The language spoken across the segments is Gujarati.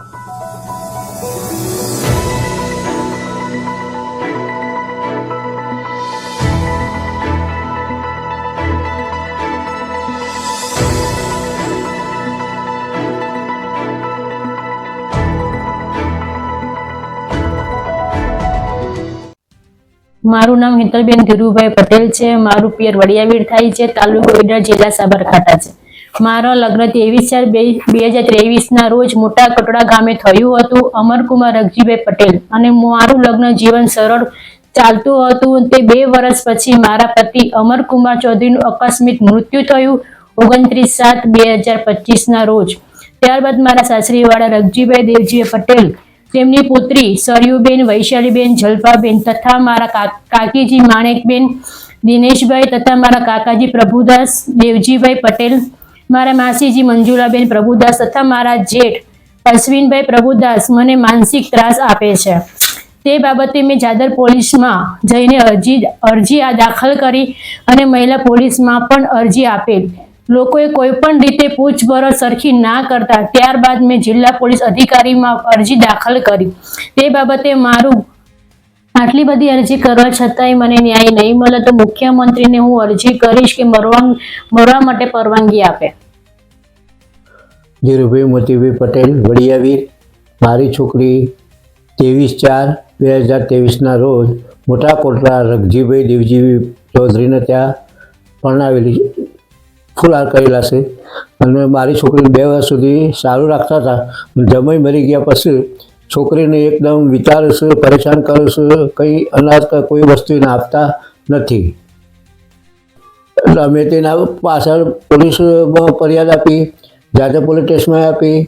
મારું નામ હેતલબેન ધીરુભાઈ પટેલ છે. મારું પિયર વડિયાવીડ થાય છે. તાલુકો ઈડર જિલ્લા સાબરકાંઠા છે. મારા લગ્ન ત્રેવીસ ચાર બે હજાર ત્રેવીસના રોજ મોટા કટોડા ગામે થયું હતું. અમરકુમાર રઘજીભાઈ પટેલ અને મારું લગ્ન જીવન સરળ ચાલતું હતું. તે બે વર્ષ પછી મારા પતિ અમરકુમાર ચૌધરીનું અકસ્મિત મૃત્યુ થયું ઓગણત્રીસ સાત બે હજાર પચીસના રોજ. ત્યારબાદ મારા સાસરીવાળા રઘજીભાઈ દેવજીભાઈ પટેલ તેમની પુત્રી સરયુબેન, વૈશાલીબેન, જલપાબેન તથા મારા કાકીજી માણેકબેન દિનેશભાઈ તથા મારા કાકાજી પ્રભુદાસ દેવજીભાઈ પટેલ મારા માસીજી મંજુલાબેન પ્રભુદાસ તથા મારા જેઠ અશ્વિનભાઈ પ્રભુદાસ મને માનસિક ત્રાસ આપે છે. તે બાબતે મેં જાદર પોલીસમાં જઈને અરજી અરજી આ દાખલ કરી અને મહિલા પોલીસમાં પણ અરજી આપેલ. લોકોએ કોઈ પણ રીતે પૂછપરછ સરખી ના કરતા ત્યારબાદ મેં જિલ્લા પોલીસ અધિકારીમાં અરજી દાખલ કરી. તે બાબતે મારું આટલી બધી અરજી કરવા છતાંય મને ન્યાય નહીં મળે તો મુખ્યમંત્રીને હું અરજી કરીશ કે મરવા મરવા માટે પરવાનગી આપે. ધીરુભાઈ મોતીભાઈ પટેલ, વડિયાવીર, મારી છોકરી ત્રેવીસ ચાર, બે હજાર ત્રેવીસના રોજ મોટા કોટલા રઘજીભાઈ દેવજીભાઈ ચૌધરીને ત્યાં પરણાવેલી ફુલાર કરેલા છે. અને મારી છોકરીને બે વર્ષ સુધી સારું રાખતા હતા. જમાઈ મરી ગયા પછી છોકરીને એકદમ વિચારશું પરેશાન કરે છે, કંઈ અનાજ કોઈ વસ્તુ એને આપતા નથી. એટલે અમે તેના પાછળ પોલીસમાં ફરિયાદ આપી. જાતે પોલીસ સ્ટેશનમાં આપી,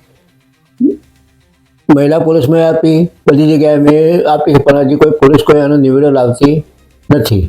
મહિલા પોલીસમાં આપી, બધી જગ્યાએ મેં આપી, પણ હજી કોઈ પોલીસ કોઈ આનો નિવેડો લાવતી નથી.